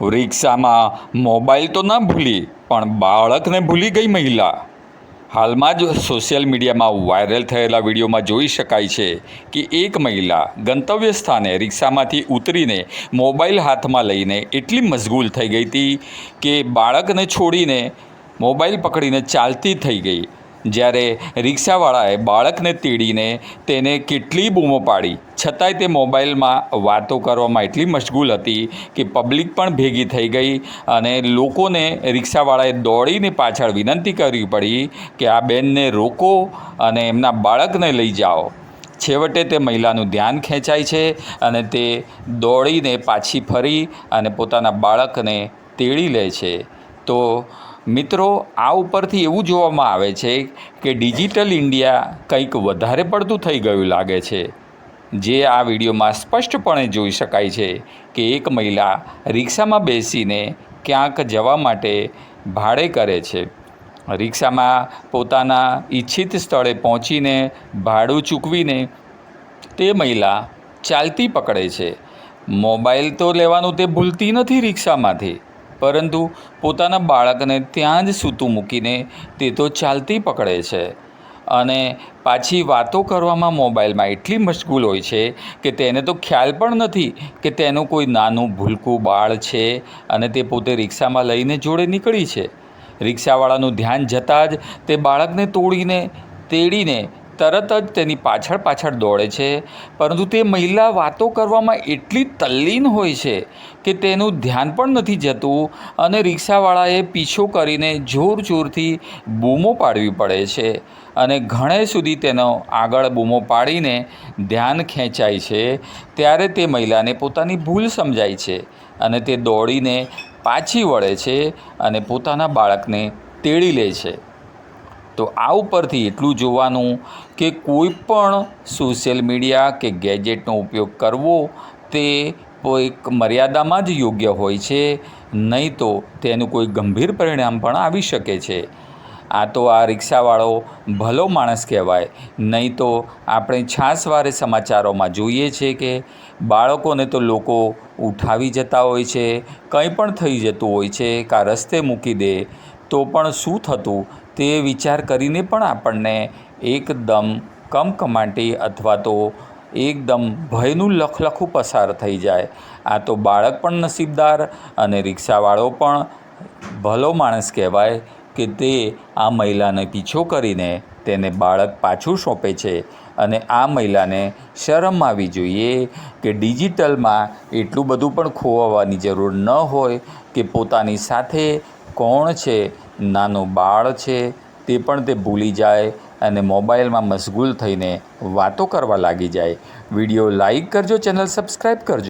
રિક્ષામાં મોબાઈલ તો ન ભૂલી, પણ બાળકને ભૂલી ગઈ મહિલા. હાલમાં જ સોશિયલ મીડિયામાં વાયરલ થયેલા વિડીયોમાં જોઈ શકાય છે કે એક મહિલા ગંતવ્ય સ્થાને રિક્ષામાંથી ઉતરીને મોબાઈલ હાથમાં લઈને એટલી મશગુલ થઈ ગઈ હતી કે બાળકને છોડીને મોબાઈલ પકડીને ચાલતી થઈ ગઈ. જ્યારે રિક્ષાવાળાએ બાળકને તેડીને તેને કેટલી બૂમો પાડી, છતાંય તે મોબાઈલમાં વાતો કરવામાં એટલી મશગુલ હતી કે પબ્લિક પણ ભેગી થઈ ગઈ અને લોકોને રિક્ષાવાળાએ દોડીને પાછળ વિનંતી કરવી પડી કે આ બેનને રોકો અને એમના બાળકને લઈ જાઓ. છેવટે તે મહિલાનું ધ્યાન ખેંચાય છે અને તે દોડીને પાછી ફરી અને પોતાના બાળકને તેડી લે છે. તો મિત્રો, આ ઉપરથી એવું જોવામાં આવે છે કે ડિજિટલ ઇન્ડિયા કંઈક વધારે પડતું થઈ ગયું લાગે છે. જે આ વિડીયોમાં સ્પષ્ટપણે જોઈ શકાય છે કે એક મહિલા રિક્ષામાં બેસીને ક્યાંક જવા માટે ભાડે કરે છે. રિક્ષામાં પોતાના ઈચ્છિત સ્થળે પહોંચીને ભાડું ચૂકવીને તે મહિલા ચાલતી પકડે છે. મોબાઈલ તો લેવાનું તે ભૂલતી નથી રિક્ષામાંથી. પરંતુ પોતાના બાળકને ત્યાં જ સૂતું મૂકીને તે તો ચાલતી પકડે છે. અને પાછી વાતો કરવામાં મોબાઈલમાં એટલી મશગુલ હોય છે કે તેને તો ખ્યાલ પણ નથી કે તેનું કોઈ નાનું ભૂલકું બાળ છે અને તે પોતે રિક્ષામાં લઈને જોડે નીકળી છે. રિક્ષાવાળાનું ધ્યાન જતાં જ તે બાળકને તોડીને તેડીને તરત જ તેની પાછળ પાછળ દોડે છે. પરંતુ તે મહિલા વાતો કરવામાં એટલી તલ્લીન હોય છે કે તેનું ધ્યાન પણ નથી જતું અને રિક્ષાવાળાએ પીછો કરીને જોર જોરથી બૂમો પાડવી પડે છે અને ઘણે સુધી તેનો આગળ બૂમો પાડીને ધ્યાન ખેંચાય છે. ત્યારે તે મહિલાને પોતાની ભૂલ સમજાય છે અને તે દોડીને પાછી વળે છે અને પોતાના બાળકને તેડી લે છે. તો આ ઉપરથી એટલું જોવાનું કે કોઈ પણ સોશિયલ મીડિયા કે ગેજેટનો ઉપયોગ કરવો તે એક મર્યાદામાં જ યોગ્ય હોય છે. નહીં તો તેનું કોઈ ગંભીર પરિણામ પણ આવી શકે છે. આ તો આ રિક્ષાવાળો ભલો માણસ કહેવાય. નહીં તો આપણે છાસવારે સમાચારોમાં જોઈએ છીએ કે બાળકોને તો લોકો ઉઠાવી જતા હોય છે, કંઈ પણ થઈ જતું હોય છે કાં રસ્તે મૂકી દે તો પણ શું થતું તે વિચાર કરીને પણ આપણને એકદમ કમકમાટી અથવા તો એકદમ ભયનું લખલખું પસાર થઈ જાય. આ તો બાળક પણ નસીબદાર અને રિક્ષાવાળો પણ ભલો માણસ કહેવાય કે તે આ મહિલાને પીછો કરીને તેને બાળક પાછું સોંપે છે અને આ મહિલાને શરમ આવી જોઈએ કે ડિજિટલમાં એટલું બધું પણ ખોવાવાની જરૂર ન હોય કે પોતાની સાથે કોણ છે, નાનું બાળ છે, તે પણ તે ભૂલી જાય અને મોબાઈલમાં મશગુલ થઈને વાતો કરવા લાગી જાય. વીડિયો લાઈક કરજો, ચેનલ સબસ્ક્રાઈબ કરજો.